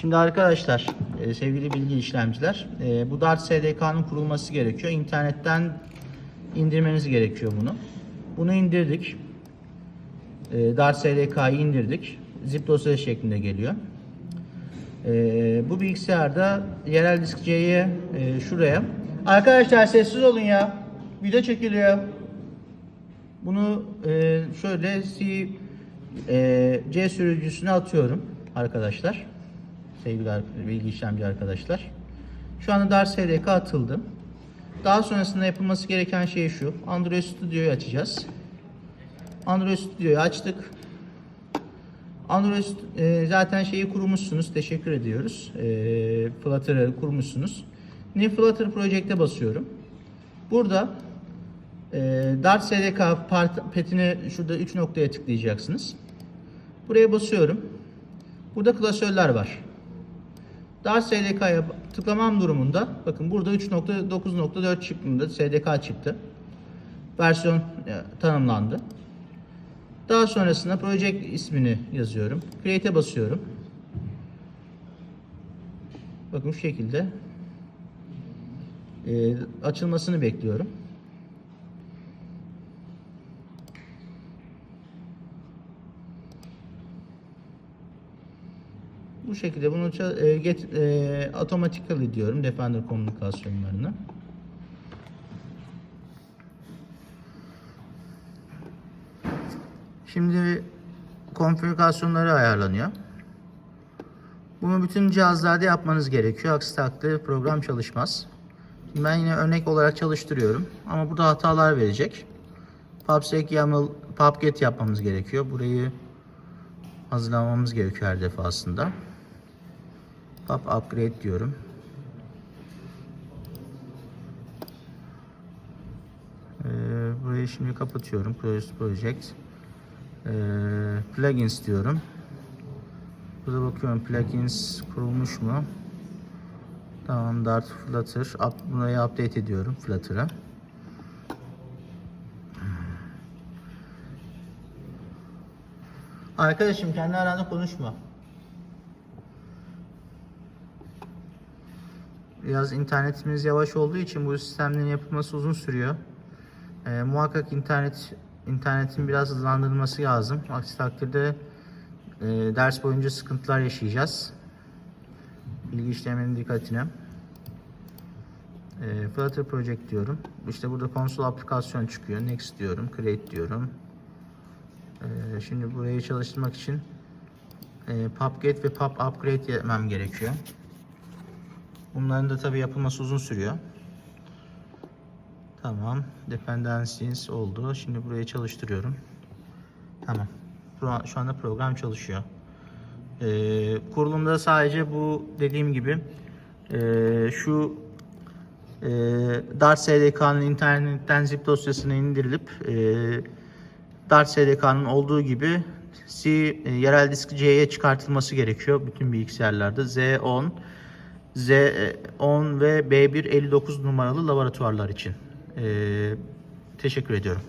Şimdi arkadaşlar, e, sevgili bilgi işlemciler, e, bu Dart SDK'nın kurulması gerekiyor. İnternetten indirmeniz gerekiyor bunu. Bunu indirdik. E, Dart SDK'yı indirdik. Zip dosya şeklinde geliyor. E, bu bilgisayarda yerel disk C'ye e, şuraya. Arkadaşlar sessiz olun ya. Video çekiliyor. Bunu e, şöyle C, e, C sürücüsüne atıyorum arkadaşlar. Sevgili bilgi işlemci arkadaşlar. Şu anda Dart SDK atıldı. Daha sonrasında yapılması gereken şey şu. Android Studio'yu açacağız. Android Studio'yu açtık. Android e, zaten şeyi kurmuşsunuz. Teşekkür ediyoruz. E, Flutter'ı kurmuşsunuz. New Flutter Project'e basıyorum. Burada e, Dart SDK part- petine şurada 3 noktaya tıklayacaksınız. Buraya basıyorum. Burada klasörler var. Dart SDK'ya tıklamam durumunda bakın burada 3.9.4 çıktığında SDK çıktı. Versiyon e, tanımlandı. Daha sonrasında project ismini yazıyorum. Create'e basıyorum. Bakın şu şekilde e, açılmasını bekliyorum. Bu şekilde bunu e, get e, automatically diyorum Defender komünikasyonlarını. Şimdi konfigürasyonları ayarlanıyor. Bunu bütün cihazlarda yapmanız gerekiyor. Aksi takdirde program çalışmaz. Ben yine örnek olarak çalıştırıyorum. Ama burada hatalar verecek. PubSec YAML, PubGet yapmamız gerekiyor. Burayı hazırlamamız gerekiyor her defasında. Pub upgrade diyorum. Ee, burayı şimdi kapatıyorum. Close project. Ee, plugins diyorum. Burada bakıyorum plugins kurulmuş mu? Tamam Dart Flutter. Up, burayı update ediyorum Flutter'a. Arkadaşım kendi aranda konuşma. Biraz internetimiz yavaş olduğu için bu sistemlerin yapılması uzun sürüyor. Ee, muhakkak internet internetin biraz hızlandırılması lazım. Aksi takdirde e, ders boyunca sıkıntılar yaşayacağız. Bilgi işleminin dikkatine. E, Flutter Project diyorum. İşte burada konsol aplikasyon çıkıyor. Next diyorum. Create diyorum. E, şimdi burayı çalıştırmak için e, PubGet ve PubUpgrade yapmam gerekiyor. Bunların da tabi yapılması uzun sürüyor. Tamam. Dependencies oldu. Şimdi burayı çalıştırıyorum. Tamam. Şu anda program çalışıyor. Ee, kurulumda sadece bu dediğim gibi ee, şu ee, Dart SDK'nın internetten zip dosyasını indirilip ee, Dart SDK'nın olduğu gibi C e, yerel disk C'ye çıkartılması gerekiyor bütün bilgisayarlarda. Z10 Z10 ve B1 59 numaralı laboratuvarlar için. Ee, teşekkür ediyorum.